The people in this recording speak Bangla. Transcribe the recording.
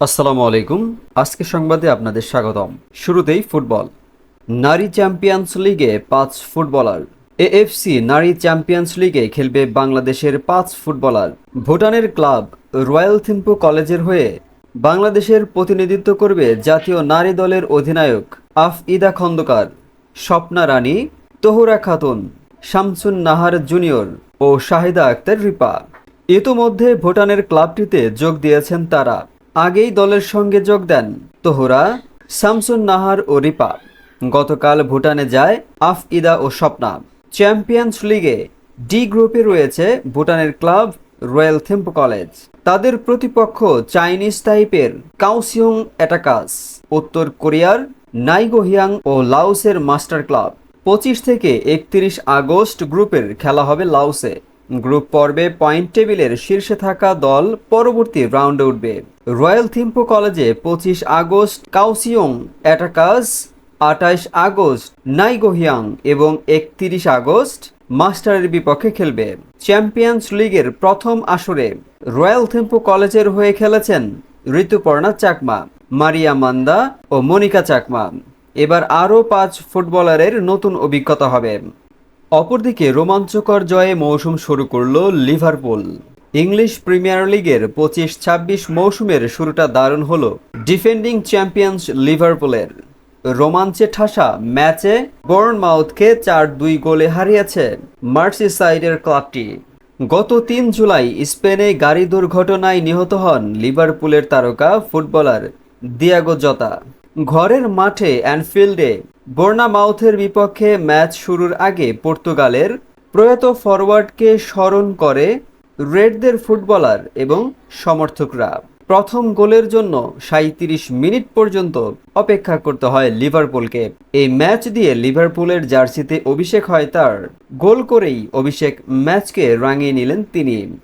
আসসালামু আলাইকুম। আজকে সংবাদে আপনাদের স্বাগতম। শুরুতেই ফুটবল। নারী চ্যাম্পিয়ন্স লিগে পাঁচ ফুটবলার। এএফসি নারী চ্যাম্পিয়ন্স লিগে খেলবে বাংলাদেশের পাঁচ ফুটবলার। ভুটানের ক্লাব রয়্যাল থিম্পু কলেজের হয়ে বাংলাদেশের প্রতিনিধিত্ব করবে জাতীয় নারী দলের অধিনায়ক আফইদা খন্দকার, স্বপ্না রানী, তোহরা খাতুন, শামসুন নাহার জুনিয়র ও শাহিদা আক্তার রিপা। ইতোমধ্যে ভুটানের ক্লাবটিতে যোগ দিয়েছেন তারা। আগেই দলের সঙ্গে যোগ দেন তোহরা, শামসুন নাহার ও রিপা। গতকাল ভুটানে যায় আফ ইদা ও স্বপ্না। চ্যাম্পিয়ন্স লিগে ডি গ্রুপে রয়েছে ভুটানের ক্লাব রয়্যাল থিম্পো কলেজ। তাদের প্রতিপক্ষ চাইনিজ টাইপের কাউসিয়ং অ্যাটাকাস। উত্তর কোরিয়ার নাইগোহিয়াং ও লাওসের মাস্টার ক্লাব। পঁচিশ থেকে একত্রিশ আগস্ট গ্রুপের খেলা হবে লাওসে। গ্রুপ পর্বে পয়েন্ট টেবিলের শীর্ষে থাকা দল পরবর্তী রাউন্ডে উঠবে। রয়্যাল থিম্পু কলেজে পঁচিশ আগস্ট কাউসিয়ং অ্যাটাকাস, আঠাইশ আগস্ট নাইগোহিয়াং এবং একত্রিশ আগস্ট মাস্টারের বিপক্ষে খেলবে। চ্যাম্পিয়ন্স লিগের প্রথম আসরে রয়্যাল থিম্পু কলেজের হয়ে খেলেছেন ঋতুপর্ণা চাকমা, মারিয়া মান্দা ও মনিকা চাকমা। এবার আরও পাঁচ ফুটবলারের নতুন অভিজ্ঞতা হবে। অপরদিকে রোমাঞ্চকর জয়ে মৌসুম শুরু করল লিভারপুল। ইংলিশ প্রিমিয়ার লিগের পঁচিশ ছাব্বিশ মৌসুমের শুরুটা দারুণ হল ডিফেন্ডিং চ্যাম্পিয়ন্স লিভারপুলের। রোমাঞ্চে ঠাসা ম্যাচে বোর্নমাউথকে চার দুই গোলে হারিয়েছে মার্সিসাইডের ক্লাবটি। গত তিন জুলাই স্পেনে গাড়ি দুর্ঘটনায় নিহত হন লিভারপুলের তারকা ফুটবলার দিয়াগো জতা। ঘরের মাঠে অ্যানফিল্ডে বোর্নামাউথের বিপক্ষে ম্যাচ শুরুর আগে পর্তুগালের প্রয়াত ফরওয়ার্ডকে স্মরণ করে রেডদের ফুটবলার এবং সমর্থকরা। প্রথম গোলের জন্য সাঁত্রিশ মিনিট পর্যন্ত অপেক্ষা করতে হয় লিভারপুলকে। এই ম্যাচ দিয়ে লিভারপুলের জার্সিতে অভিষেক হয় তার। গোল করেই অভিষেক ম্যাচকে রাঙিয়ে নিলেন তিনি।